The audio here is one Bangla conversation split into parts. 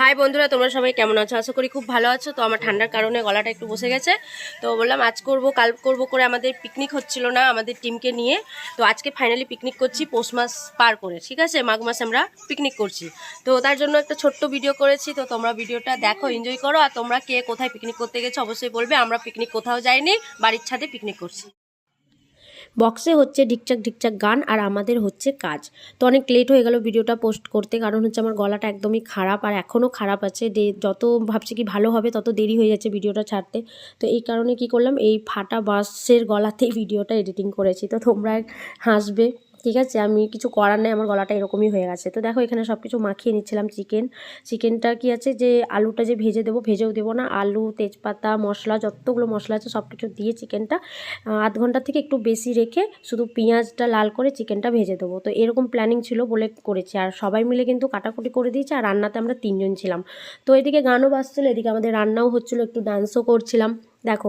হাই বন্ধুরা, তোমরা সবাই কেমন আছো? আশা করি খুব ভালো আছো। তো আমার ঠান্ডার কারণে গলাটা একটু বসে গেছে। তো বললাম, আজ করব, কাল করব করে আমাদের পিকনিক হচ্ছিল না আমাদের টিমকে নিয়ে। তো আজকে ফাইনালি পিকনিক করছি, পৌষ মাস পার করে, ঠিক আছে? মাঘ মাসে আমরা পিকনিক করছি। তো তার জন্য একটা ছোট্ট ভিডিও করেছি। তো তোমরা ভিডিওটা দেখো এনজয় করো। আর তোমরা কে কোথায় পিকনিক করতে গেছো অবশ্যই বলবে। আমরা পিকনিক কোথাও যাইনি, বাড়ির ছাদে পিকনিক করছি। বক্সে হচ্ছে ঢিকচাক ঢিকচাক গান আর আমাদের হচ্ছে কাজ। তো অনেক লেট হয়ে গেল ভিডিওটা পোস্ট করতে, কারণ হচ্ছে আমার গলাটা একদমই খারাপ আর এখনও খারাপ আছে। যত ভাবছি কি ভালো হবে তত দেরি হয়ে যাচ্ছে ভিডিওটা ছাড়তে। তো এই কারণে কি করলাম, এই ফাটা বাসের গলাতেই ভিডিওটা এডিটিং করেছি। তো তোমরা হাসবে। ঠিক আছে? আমি কিছু করার নেই, আমার গলাটা এরকমই হয়ে গেছে। তো দেখো, এখানে সব কিছু মাখিয়ে নিচ্ছিলাম চিকেন চিকেনটা কি আছে? যে আলুটা যে ভেজে দেবো, ভেজেও দেবো না। আলু, তেজপাতা, মশলা, যতগুলো মশলা আছে সব কিছু দিয়ে চিকেনটা আধ ঘণ্টা থেকে একটু বেশি রেখে শুধু পেঁয়াজটা লাল করে চিকেনটা ভেজে দেবো। তো এরকম প্ল্যানিং ছিল বলে করেছি। আর সবাই মিলে কিন্তু কাটাকুটি করে দিয়েছি, আর রান্নাতে আমরা তিনজন ছিলাম। তো এদিকে গানও বাজছিলো, এদিকে আমাদের রান্নাও হচ্ছিল, একটু ডান্সও করছিলাম। দেখো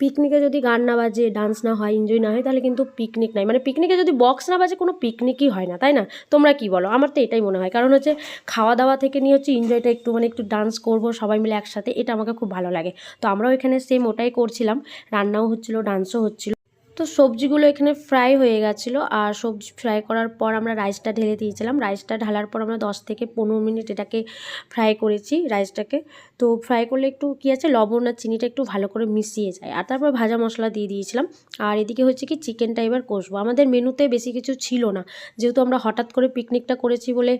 পিকনিকে যদি গান না বাজে ডান্স না হয় এনজয় না হয়, তাহলে কিন্তু পিকনিক নাই। মানে পিকনিকে যদি বক্স না বাজে, কোনো পিকনিকই হয় না, তাই না? তোমরা কি বলো? আমার তো এটাই মনে হয়। কারণ হচ্ছে খাওয়া দাওয়া থেকে নিয়ে হচ্ছে এনজয়টা একটু মানে একটু ডান্স করব, সবাই মিলে একসাথে, এটা আমাকে খুব ভালো লাগে। তো আমরাও এখানে সেম ওটাই করছিলাম। রান্নাও হচ্ছিল ডান্সও হচ্ছিল। তো সবজিগুলো এখানে ফ্রাই হয়ে গেছিল, আর সবজি ফ্রাই করার পর আমরা রাইসটা ঢেলে দিয়েছিলাম। রাইসটা ঢালার পর আমরা দশ থেকে পনেরো মিনিট এটাকে ফ্রাই করেছি রাইসটাকে তো ফ্রাই করলে একটু কী আছে, লবণ আর চিনিটা একটু ভালো করে মিশিয়ে যায়। আর তারপর ভাজা মশলা দিয়ে দিয়েছিলাম। আর এদিকে হচ্ছে কি চিকেনটা এবার কষবো। আমাদের মেনুতে বেশি কিছু ছিল না। যেহেতু আমরা হঠাৎ করে পিকনিকটা করেছি বলে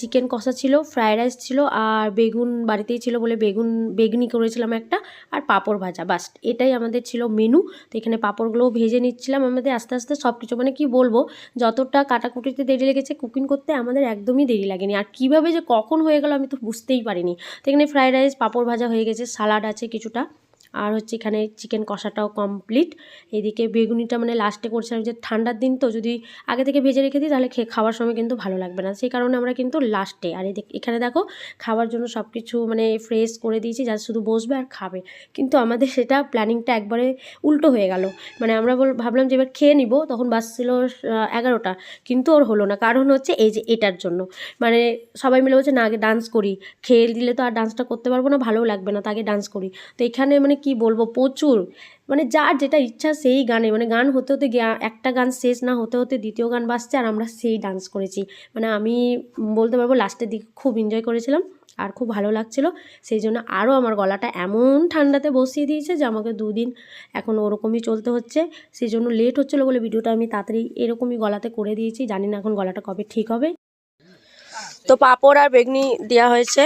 চিকেন কষা ছিল ফ্রাইড রাইস ছিল, আর বেগুন বাড়িতেই ছিল বলে বেগুন, বেগনি করেছিলাম একটা, আর পাঁপড় ভাজা। বাস, এটাই আমাদের ছিল মেনু তো এখানে পাঁপড়গুলোও ভেজে নিচ্ছিলাম। আমাদের আস্তে আস্তে সব কিছু মানে কি বলব, যতটা কাটাকুটিতে দেরি লেগেছে কুকিং করতে আমাদের একদমই দেরি লাগেনি। আর কীভাবে যে কখন হয়ে গেল আমি তো বুঝতেই পারিনি। তো এখানে ফ্রাইড রাইস পাঁপড় ভাজা হয়ে গেছে সালাড আছে কিছুটা। আর হচ্ছে এখানে চিকেন কষাটাও কমপ্লিট এদিকে বেগুনিটা মানে লাস্টে করছিলাম যে ঠান্ডার দিন তো, যদি আগে থেকে ভেজে রেখে দিই তাহলে খেয়ে খাওয়ার সময় কিন্তু ভালো লাগবে না। সেই কারণে আমরা কিন্তু লাস্টে আর এদিকে এখানে দেখো খাওয়ার জন্য সব কিছু মানে ফ্রেশ করে দিয়েছি, যা শুধু বসবে আর খাবে। কিন্তু আমাদের সেটা প্ল্যানিংটা একবারে উল্টো হয়ে গেল। মানে আমরা বল ভাবলাম যে এবার খেয়ে নিব, তখন বাজছিল এগারোটা। কিন্তু ওর হলো না, কারণ হচ্ছে এই যে এটার জন্য। মানে সবাই মিলে বলছে, না, আগে ডান্স করি। খেয়ে দিলে তো আর ডান্সটা করতে পারব না, ভালোও লাগবে না, তো আগে ডান্স করি। তো এখানে মানে কি বলব? প্রচুর। মানে যার যেটা ইচ্ছা সেই গানে মানে গান হতে হতে একটা গান শেষ না হতে হতে দ্বিতীয় গান বাজছে আর আমরা সেই ডান্স করেছি। মানে আমি বলতে পারব লাস্টের দিকে খুব এনজয় করেছিলাম আর খুব ভালো লাগছিল। সেই জন্য আরও আমার গলাটা এমন ঠান্ডাতে বসিয়ে দিয়েছে যে আমাকে দুদিন এখন ওরকমই চলতে হচ্ছে। সেই জন্য লেট হচ্ছিল বলে ভিডিওটা আমি তাড়াতাড়ি এরকমই গলাতে করে দিয়েছি। জানি না এখন গলাটা কবে ঠিক হবে। তো পাঁপড় আর বেগনি দেওয়া হয়েছে।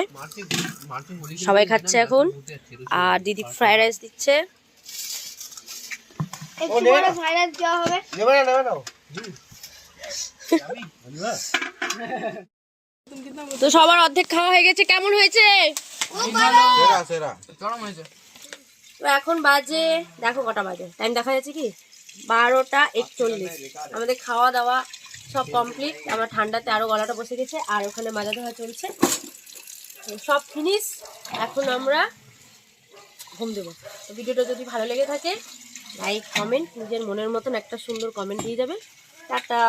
সবাই খাচ্ছে এখন। আর দিদি ফ্রাইড রাইস দিচ্ছে। একটু বড় ভাইরাস দেওয়া হবে। নেবে না নেবে না। তো সবার অর্ধেক খাওয়া হয়ে গেছে। কেমন হয়েছে? সেরা সেরা। তো এখন বাজে দেখো কটা বাজে। টাইম দেখা যাচ্ছে কি? বারোটা একচল্লিশ। আমাদের খাওয়া দাওয়া সব কমপ্লিট আমার ঠান্ডাতে আরও গলাটা বসে গেছে, আর ওখানে মাজা ধোয়া চলছে। সব ফিনিশ এখন আমরা ঘুম দেবো। ভিডিওটা যদি ভালো লেগে থাকে লাইক কমেন্ট নিজের মনের মতন একটা সুন্দর কমেন্ট দিয়ে যাবে। টাটা।